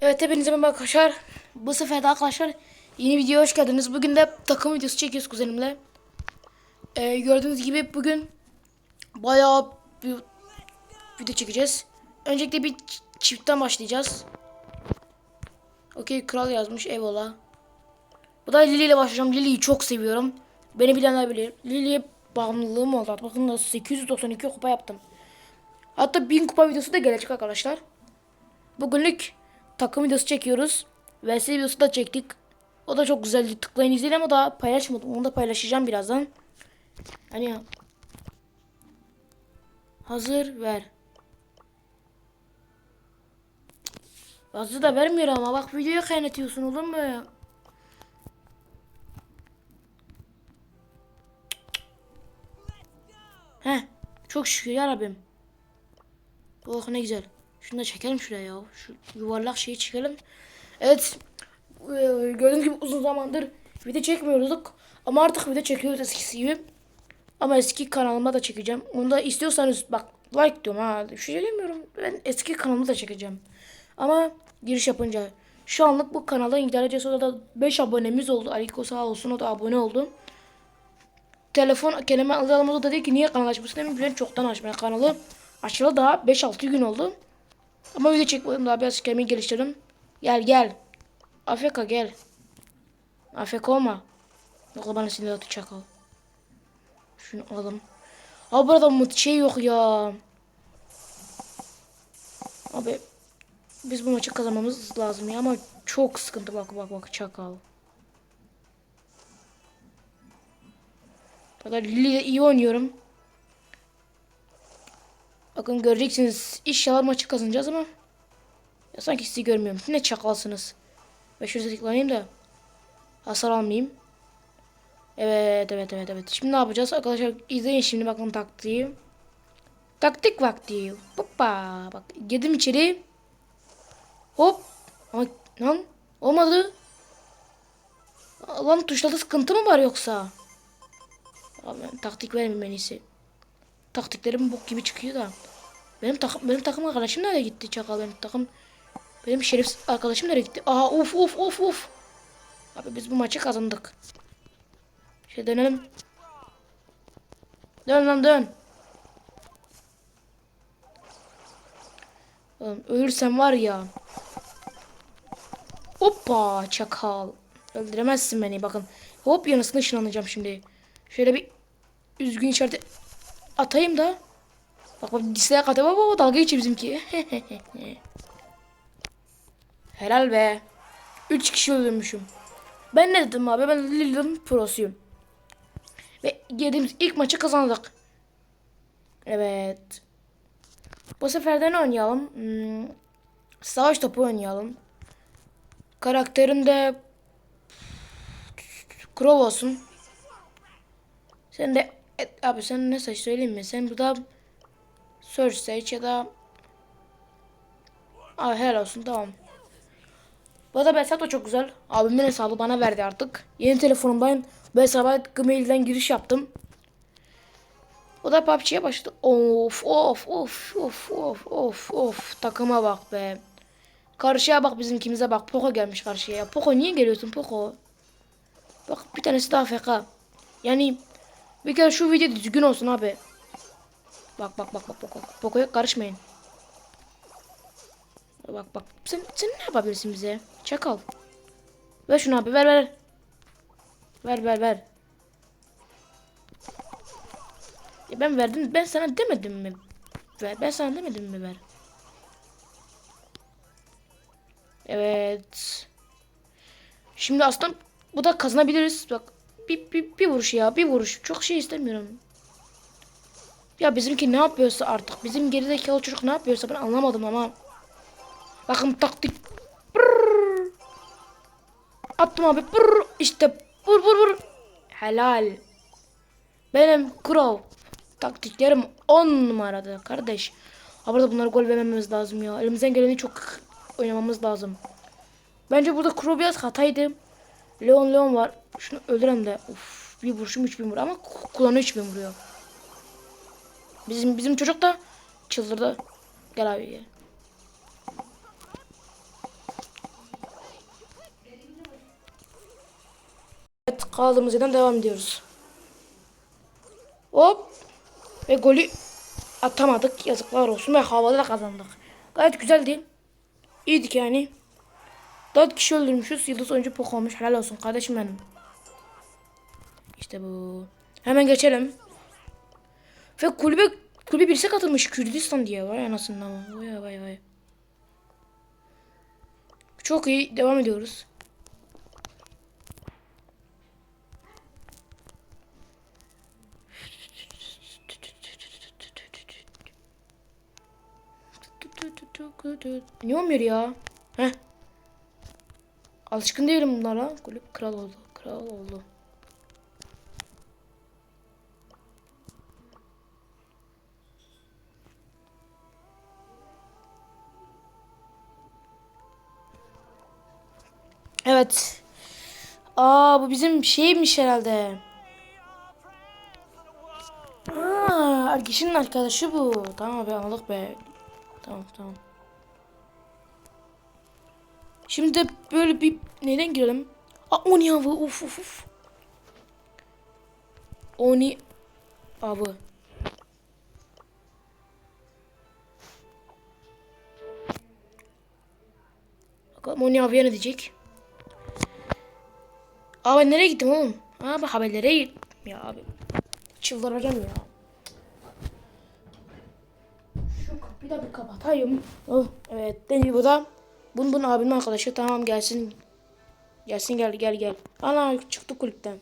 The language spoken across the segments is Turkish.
Evet hepinize merhaba arkadaşlar. Bu sefer de arkadaşlar yeni videoya hoş geldiniz. Bugün de takım videosu çekiyoruz kuzenimle. Ee, gördüğünüz gibi bugün bayağı bir video çekeceğiz. Öncelikle bir çiftten başlayacağız. Okey kral yazmış eyvallah. Bu da Lily ile başlayacağım. Lily'yi çok seviyorum. Beni bilenler bilir. Lily'ye bağımlılığım oldu. Bakın nasıl 892 kupa yaptım. Hatta 1000 kupa videosu da gelecek arkadaşlar. Bugünlük takım videosu çekiyoruz. VS videosu da çektik. O da çok güzeldi. Tıklayın izleyin ama daha paylaşmadım. Onu da paylaşacağım birazdan. Hani hazır ver. Hazır da vermiyor ama bak videoya kaynatıyorsun olur mu? Heh, çok şükür ya Rabbim. Oh ne güzel. Şunu da çekelim şuraya ya. Şu yuvarlak şeyi çekelim. Evet. e, Gördüğünüz gibi uzun zamandır video çekmiyorduk. Ama artık video çekiyoruz eskisi gibi. Ama eski kanalıma da çekeceğim. Onu da istiyorsanız bak like diyorum ha. Bir şey demiyorum. Ben eski kanalımı da çekeceğim. Ama giriş yapınca. Şu anlık bu kanala İngiltere Cesur'da da 5 abonemiz oldu. Aliko sağ olsun o da abone oldu. Telefon kelime alımızda da dedi ki niye kanal açmışsın dedim. Ben çoktan açmaya kanalı. Açılı daha 5-6 gün oldu. Ama video çekmedim daha biraz kelimeyi geliştirdim. Gel gel. Afrika gel. Afrika olma. Yoksa bana sinir atı çakal. Şunu alalım. Abi burada mı şey yok ya. Abi biz bu maçı kazanmamız lazım ya ama çok sıkıntı bak bak bak çakal. Fakat Lili'de iyi oynuyorum. Bakın göreceksiniz. İnşallah maçı kazanacağız ama ya sanki sizi görmüyorum. Ne çakalsınız. Ve şurada tıklayayım da hasar almayayım. Evet evet evet evet. Şimdi ne yapacağız arkadaşlar izleyin şimdi bakın taktiği. Taktik vakti. Hoppa. Bak girdim içeri. Hop. Ama lan olmadı. Lan tuşlarda sıkıntı mı var yoksa? Taktik vermeyeyim en iyisi. Taktiklerim bok gibi çıkıyor da. Benim takım benim takım arkadaşım nereye gitti çakal benim takım. Benim şerif arkadaşım nereye gitti? Aha of of of of. Abi biz bu maçı kazandık. Şey dönelim. Dön lan dön. Oğlum ölürsem var ya. Hoppa çakal. Öldüremezsin beni bakın. Hop yanısına ışınlanacağım şimdi. Şöyle bir üzgün işareti atayım da. Bak bak dislike atıyor. Baba baba dalga geçiyor bizimki. Helal be. 3 kişi öldürmüşüm. Ben ne dedim abi? Ben Lili'nin prosuyum. Ve girdiğimiz ilk maçı kazandık. Evet. Bu sefer de ne oynayalım? Hmm, savaş topu oynayalım. Karakterim de Crow olsun. Sen de et, abi sen ne seç söyleyeyim mi? Sen burada Search seç ya da Aa helal olsun tamam. Bu arada hesap da çok güzel. Abimin hesabı bana verdi artık. Yeni telefonumdan bu hesaba Gmail'den giriş yaptım. O da PUBG'ye başladı. Of of of of of of of takıma bak be. Karşıya bak bizimkimize bak. Poco gelmiş karşıya. Poco niye geliyorsun Poco? Bak bir tanesi daha FK. Yani bir kere şu video düzgün olsun abi. Bak bak bak bak Poco. Poco'ya karışmayın. Bak bak. Sen, sen ne yapabilirsin bize? Çakal. Ver şunu abi ver ver. Ver ver ver. Ya ben verdim. Ben sana demedim mi? Ver. Ben sana demedim mi ver? Evet. Şimdi aslında bu da kazanabiliriz. Bak bir, bir, bir vuruş ya. Bir vuruş. Çok şey istemiyorum. Ya bizimki ne yapıyorsa artık. Bizim gerideki çocuk ne yapıyorsa ben anlamadım ama. Bakın taktik. Brrr. Attım abi. Brrr. İşte vur vur vur. Helal. Benim Crow. Taktiklerim 10 numarada kardeş. Ha burada bunları gol vermemiz lazım ya. Elimizden geleni çok oynamamız lazım. Bence burada Crow biraz hataydı. Leon Leon var. Şunu öldürem de. Of, bir vuruşum 3000 vur ama kulağına 3000 vuruyor. Bizim bizim çocuk da çıldırdı. Gel abi gel. Evet kaldığımız yerden devam ediyoruz. Hop. Ve golü atamadık. Yazıklar olsun ve havada da kazandık. Gayet güzeldi. İyiydik yani. Dört kişi öldürmüşüz. Yıldız oyuncu pok olmuş. Helal olsun kardeşim benim. İşte bu. Hemen geçelim. Ve kulübe kulübe birisi katılmış Kürdistan diye. Vay anasının ama. Vay vay vay. Çok iyi. Devam ediyoruz. Ne olmuyor ya? Heh. Alışkın değilim bunlara. Kulüp kral oldu. Kral oldu. Evet. Aa bu bizim şeymiş herhalde. Aa, Ergiş'in arkadaşı bu. Tamam abi anladık be. Tamam tamam. Şimdi de böyle bir neden girelim? Aa Oni avı uf uf uf. Oni avı. Bakalım Oni avıya ne diyecek? Aa ben nereye gittim oğlum? Aa bak haberlere. Ya abi. Çıldıracağım ya. Şu kapıyı da bir kapatayım. Oh, evet Deniz bu da. Bun bun abimin arkadaşı. Tamam gelsin. Gelsin gel gel gel. Ana çıktı kulüpten.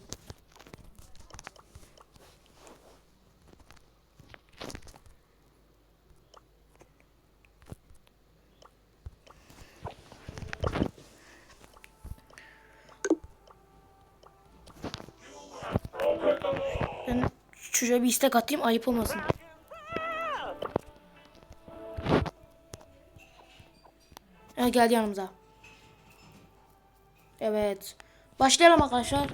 Ben çocuğa bir istek atayım ayıp olmasın. Geldi yanımıza. Evet. Başlayalım arkadaşlar.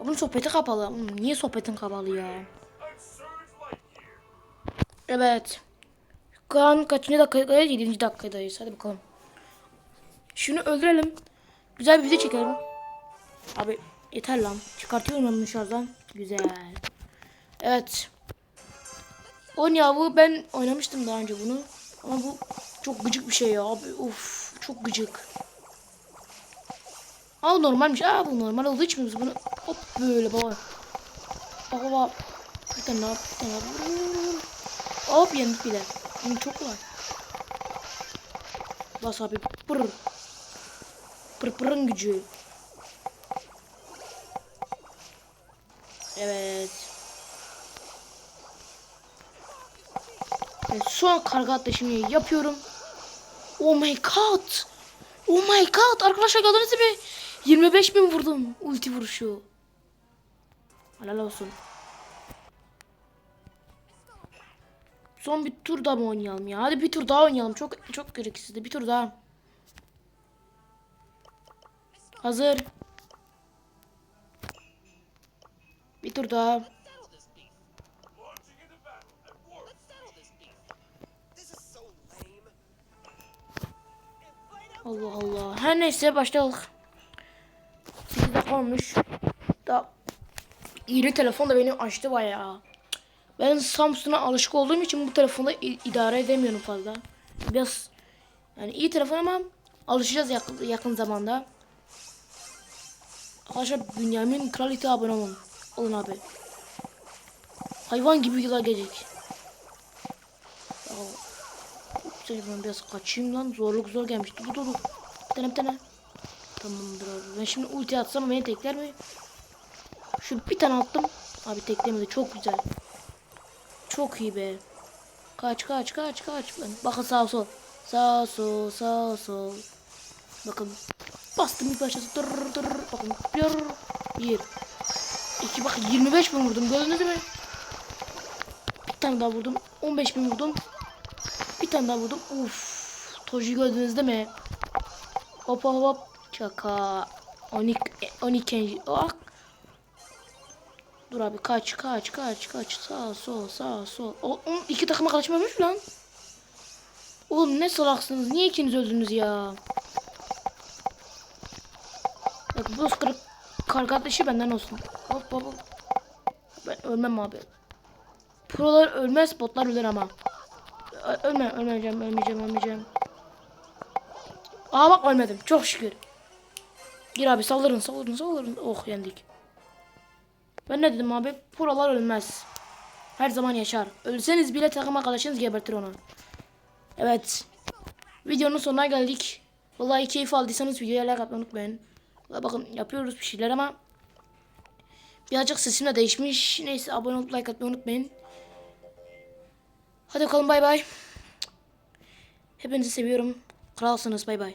Bunun sohbeti kapalı. Niye sohbetin kapalı ya? Evet. Kaan kaçıncı dakikadayız? 7. dakikadayız. Hadi bakalım. Şunu öldürelim. Güzel bir video çekelim. Abi yeter lan. Çıkartıyorum ben bunu şarjdan. Güzel. Evet. Onyavu ben oynamıştım daha önce bunu. Ama bu çok gıcık bir şey ya abi. Uf çok gıcık. Aa normalmiş. Aa bu normal olduğu için biz bunu hop böyle baba. Baba baba. Bir tane daha bir tane vur. Hop yendik bile. Bunu çok kolay. Bas abi pır. Pır pırın gücü. Evet. Evet, son karga atışımı yapıyorum. Oh my god. Oh my god. Arkadaşlar gördünüz mü? 25 bin vurdum ulti vuruşu. Helal olsun. Son bir tur daha mı oynayalım ya? Hadi bir tur daha oynayalım. Çok çok gereksizdi. Bir tur daha. Hazır. Bir tur daha. Allah Allah. Her neyse başlayalım. 8 dakika olmuş. Da yeni telefon da beni açtı bayağı. Ben Samsung'a alışık olduğum için bu telefonda idare edemiyorum fazla. Biraz yani iyi telefon ama alışacağız yakın, yakın zamanda. Arkadaşlar Bünyamin Kraliyete abone olun. Olun abi. Hayvan gibi yıla gelecek. Ya, Şöyle ben biraz kaçayım lan. Zorluk zor gelmişti. Dur dur dur. Bir tane tane. Tamamdır abi. Ben şimdi ulti atsam beni tekler mi? Şu bir tane attım. Abi teklemedi. Çok güzel. Çok iyi be. Kaç kaç kaç kaç. Bakın sağ sol. Sağ sol sağ sol. Bakın. Bastım bir başası. Dur dur. Bakın. Bir. Bir. İki bak 25 bin vurdum. Gördünüz mü? Bir tane daha vurdum. 15 bin vurdum. Bir tane daha vurdum. Uf. Toji gördünüz değil mi? Hop hop hop. Çaka. 12 12 bak. Dur abi kaç kaç kaç kaç sağ sol sağ sol. O, iki takım arkadaşım ölmüş lan. Oğlum ne salaksınız. Niye ikiniz öldünüz ya? Bak buz kırıp kardeşi benden olsun. Hop hop. Ben ölmem abi. Prolar ölmez botlar ölür ama. Ölme, ölmeyeceğim, ölmeyeceğim, ölmeyeceğim. Aa bak ölmedim. Çok şükür. Gir abi saldırın, saldırın, saldırın. Oh yendik. Ben ne dedim abi? Prolar ölmez. Her zaman yaşar. Ölseniz bile takım arkadaşınız gebertir onu. Evet. Videonun sonuna geldik. Vallahi keyif aldıysanız videoya like atmayı unutmayın. Bakın yapıyoruz bir şeyler ama birazcık sesim de değişmiş. Neyse abone olup like atmayı unutmayın. Hadi bakalım bay bay. Hepinizi seviyorum. Kralsınız bay bay.